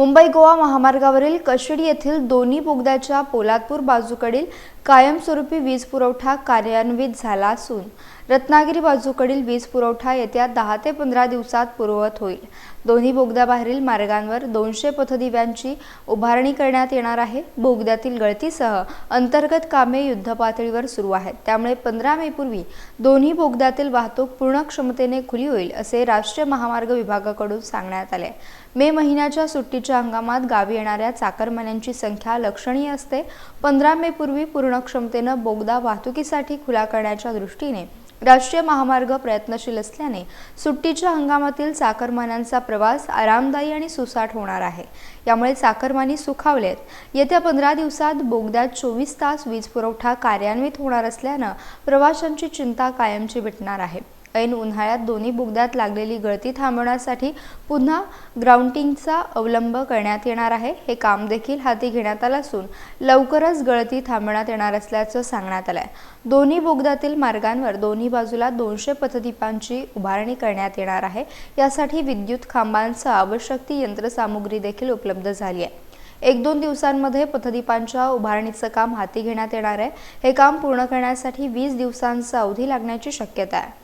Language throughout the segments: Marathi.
मुंबई गोवा महामार्गावरील कशेडी येथील दोन्ही बोगद्याच्या पोलादपूर बाजूकडील कायमस्वरूपी वीज पुरवठा कार्यान्वित झाला असून रत्नागिरी बाजूकडील वीज पुरवठा येत्या दहा ते पंधरा दिवसात पूर्ववत होईल. दोन्ही बोगद्याबाहेरील मार्गांवर दोनशे पथदिव्यांची उभारणी करण्यात येणार आहे. बोगद्यातील गळतीसह अंतर्गत कामे युद्धपातळीवर सुरू आहेत. त्यामुळे पंधरा मेपूर्वी दोन्ही बोगद्यातील वाहतूक पूर्ण क्षमतेने खुली होईल असे राष्ट्रीय महामार्ग विभागाकडून सांगण्यात आले. मे महिन्याच्या सुट्टीच्या हंगामात गावी येणाऱ्या चाकरमान्यांची संख्या लक्षणीय असते. पंधरा मे पूर्वी पूर्ण क्षमतेनं बोगदा वाहतुकीसाठी खुला करण्याच्या दृष्टीने राष्ट्रीय महामार्ग प्रयत्नशील असल्याने सुट्टीच्या हंगामातील चाकरमान्यांचा प्रवास आरामदायी आणि सुसाट होणार आहे. यामुळे चाकरमानी सुखावलेत. येत्या पंधरा दिवसात बोगद्यात चोवीस तास वीज पुरवठा कार्यान्वित होणार असल्यानं प्रवाशांची चिंता कायमची मिटणार आहे. ऐन उन्हाळ्यात दोन्ही बोगद्यात लागलेली गळती थांबवण्यासाठी पुन्हा ग्राउंडिंगचा अवलंब करण्यात येणार आहे. हे काम देखील हाती घेण्यात आलं असून लवकरच गळती थांबवण्यात येणार असल्याचं सांगण्यात आलंय. दोन्ही बोगद्यातील मार्गांवर दोन्ही बाजूला दोनशे पथदीपांची उभारणी करण्यात येणार आहे. यासाठी विद्युत खांबांसह आवश्यक ती यंत्रसामुग्री देखील उपलब्ध झाली आहे. एक दोन दिवसांमध्ये पथदीपांच्या उभारणीचं काम हाती घेण्यात येणार आहे. हे काम पूर्ण करण्यासाठी वीस दिवसांचा अवधी लागण्याची शक्यता आहे.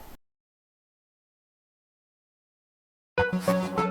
Thank you.